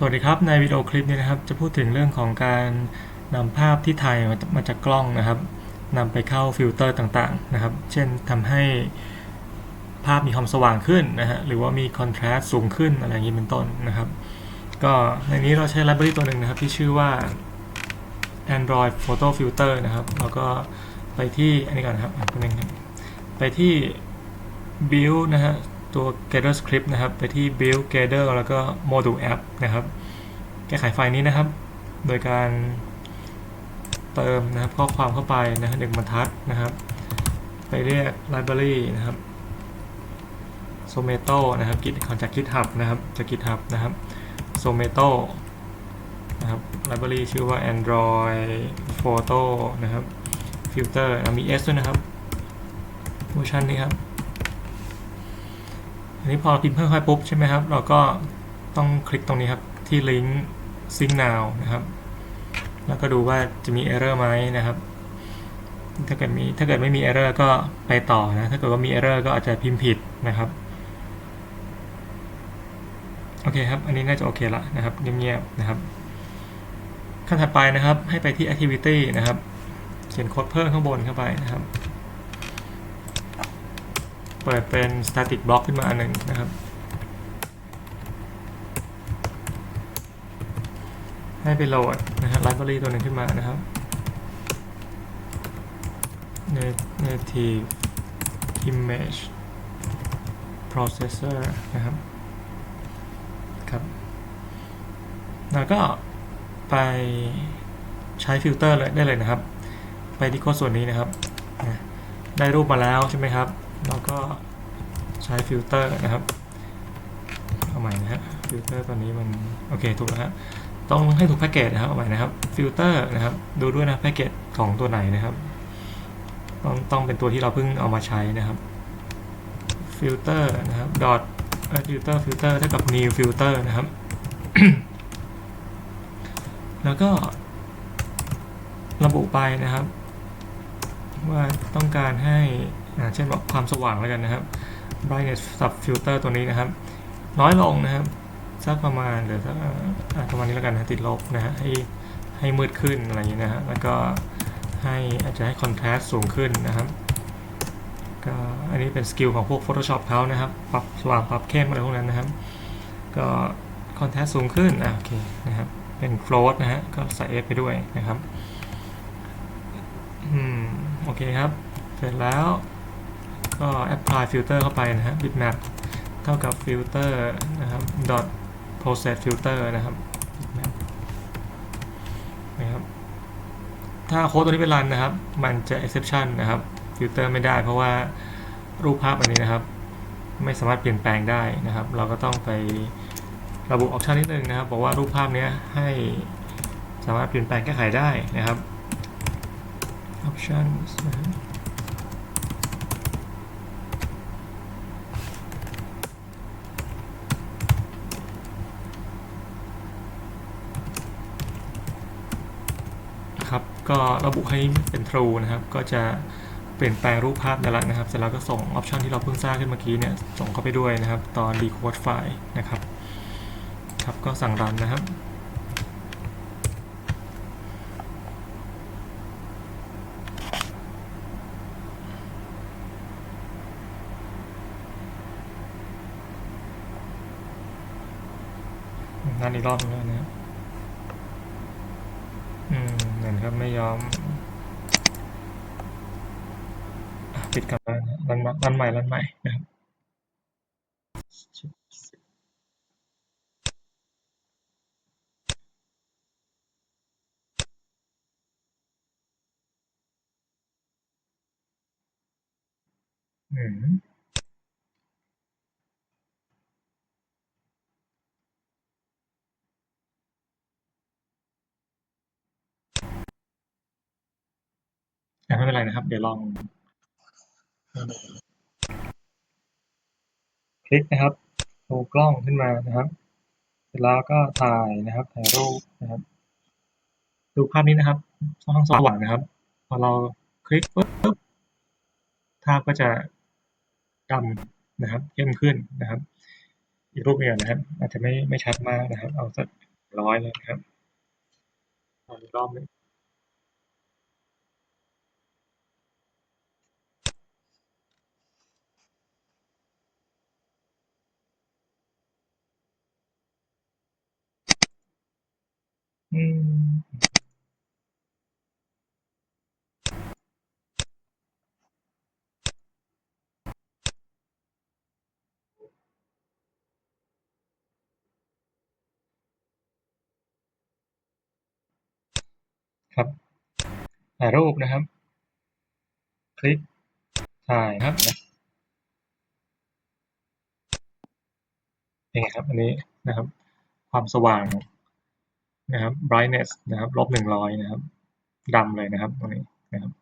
สวัสดีครับ ในวิดีโอคลิปนี้นะครับ จะพูดถึงเรื่องของการนำภาพที่ถ่ายมาจากกล้องนะครับนำไปเข้าฟิลเตอร์ต่างๆนะครับ เช่นทำให้ภาพมีความสว่างขึ้นนะฮะหรือว่ามีคอนทราสต์สูงขึ้นอะไรอย่างนี้เป็นต้นนะครับ ก็ในนี้เราใช้ไลบรารีตัวหนึ่งนะครับ ที่ชื่อว่า Android Photo Filter นะครับ แล้วก็ไปที่อันนี้ก่อนครับอะตัวหนึงครับไปที่ build นะฮะ ตัว gather script นะครับ ไปที่ build gather แล้วก็ module app นะครับ แก้ไขไฟล์นี้นะครับ โดยการเติมนะครับข้อความเข้าไปนะฮะหนึ่งบรรทัดนะครับ ไปเรียก library นะครับ someto นะครับกิจของจาก github นะครับจาก github นะครับ someto นะครับ library ชื่อว่า android photo นะครับ filter มี s ด้วยนะครับเวอร์ชันนี้ครับ นนี้พอพิมพ์เพิ่มเข้าไปปุ๊บใช่ไหมครับ เราก็ต้องคลิกตรงนี้ครับที่ลิงก์ sync now นะครับ แล้วก็ดูว่าจะมี error ไหมนะครับ ถ้าเกิดมีถ้าเกิดไม่มี error ก็ไปต่อนะ ถ้าเกิดว่ามี error ก็อาจจะพิมพ์ผิดนะครับ โอเคครับ อันนี้น่าจะโอเคละนะครับ เงียบๆนะครับขั้นถัดไปนะครับ ให้ไปที่ activity นะครับ เขียนโค้ดเพิ่มข้างบนเข้าไปนะครับ เปิดเป็น static block ขึ้นมาอันหนึ่งนะครับ ให้ไปโหลดนะฮะ library ตัวหนึ่งขึ้นมานะครับ native image processor นะครับครับ แล้วก็ไปใช้ฟิลเตอร์เลยได้เลยนะครับ ไปที่โค้ดส่วนนี้นะครับ ได้รูปมาแล้วใช่ไหมครับ เราก็ใช้ฟิลเตอร์นะครับ เอาใหม่นะฮะ ฟิลเตอร์ตัวนี้มัน โอเค ถูกแล้วฮะ ต้องให้ถูกแพ็กเกจนะครับ เอาใหม่นะครับ ฟิลเตอร์นะครับ ดูด้วยนะแพ็กเกจของตัวไหนนะครับ ต้องต้องเป็นตัวที่เราเพิ่งเอามาใช้นะครับ ฟิลเตอร์นะครับ dot ฟิลเตอร์ฟิลเตอร์เท่ากับ new filter นะครับ แล้วก็ระบุไปนะครับ ว่าต้องการให้ เช่นบอกความสว่างแล้วกันนะครับ brightness sub filter ตัวนี้นะครับ น้อยลงนะครับสักประมาณเดี๋ยวสักประมาณนี้แล้วกันนะติดลบนะฮะให้ให้มืดขึ้นอะไรอย่างนี้นะฮะแล้วก็ให้อาจจะให้ contrast สูงขึ้นนะครับก็อันนี้เป็นสกิลของพวก Photoshop เขานะครับ ปรับสว่างปรับเข้มอะไรพวกนั้นนะครับ ก็ contrast สูงขึ้นอะโอเคนะครับเป็น float นะฮะก็ใส่ F ไปด้วยนะครับอืมโอเคครับ เสร็จแล้ว ก็ apply filter เข้าไปนะฮะ bitmap เท่ากับ filter นะครับ dot process filter นะครับ bitmap นะครับ ถ้าโค้ดตัวนี้เป็นรันนะครับ มันจะ exception นะครับ filter ไม่ได้เพราะว่ารูปภาพอันนี้นะครับ ไม่สามารถเปลี่ยนแปลงได้นะครับ เราก็ต้องไประบุออปชันนิดนึงนะครับ บอกว่ารูปภาพนี้ให้สามารถเปลี่ยนแปลงแก้ไขได้นะครับ options นะครับ ครับ ก็ระบุให้เป็น true นะครับ ก็จะเปลี่ยนแปลงรูปภาพได้แล้วนะครับ เสร็จแล้วก็ส่งออปชันที่เราเพิ่งสร้างขึ้นเมื่อกี้เนี่ย ส่งเข้าไปด้วยนะครับ ตอน decode ไฟล์นะครับ ครับ ก็สั่งรันนะครับนั่นอีกรอบนึงแล้วนะครับอื มือนครับไม่ยอม ปิดกลับมานะรันรันใหม่รันใหม่นะครับอืม อะไม่เป็นไรนะครับ เดี๋ยวลอง คลิกนะครับโชว์กล้องขึ้นมานะครับ เสร็จแล้วก็ถ่ายนะครับ ถ่ายรูปนะครับ ดูภาพนี้นะครับค่องสว่างนะครับ พอเราคลิกปุ๊บปุ๊บภาพก็จะดำนะครับเข้มขึ้นนะครับ อีกรูปหนึงนะครับ อาจจะไม่ไม่ชัดมากนะครับ เอาสักร้อยเลยนะครับลองอีกรอบหนึง อืม ครับถ่ายรูปนะครับ คลิก ถ่ายครับยังไงครับ อันนี้นะครับ ความสว่าง นะครับ brightness นะครับลบหนึ่งร้อยนะครับดำเลยนะครับตรงนี้นะครับ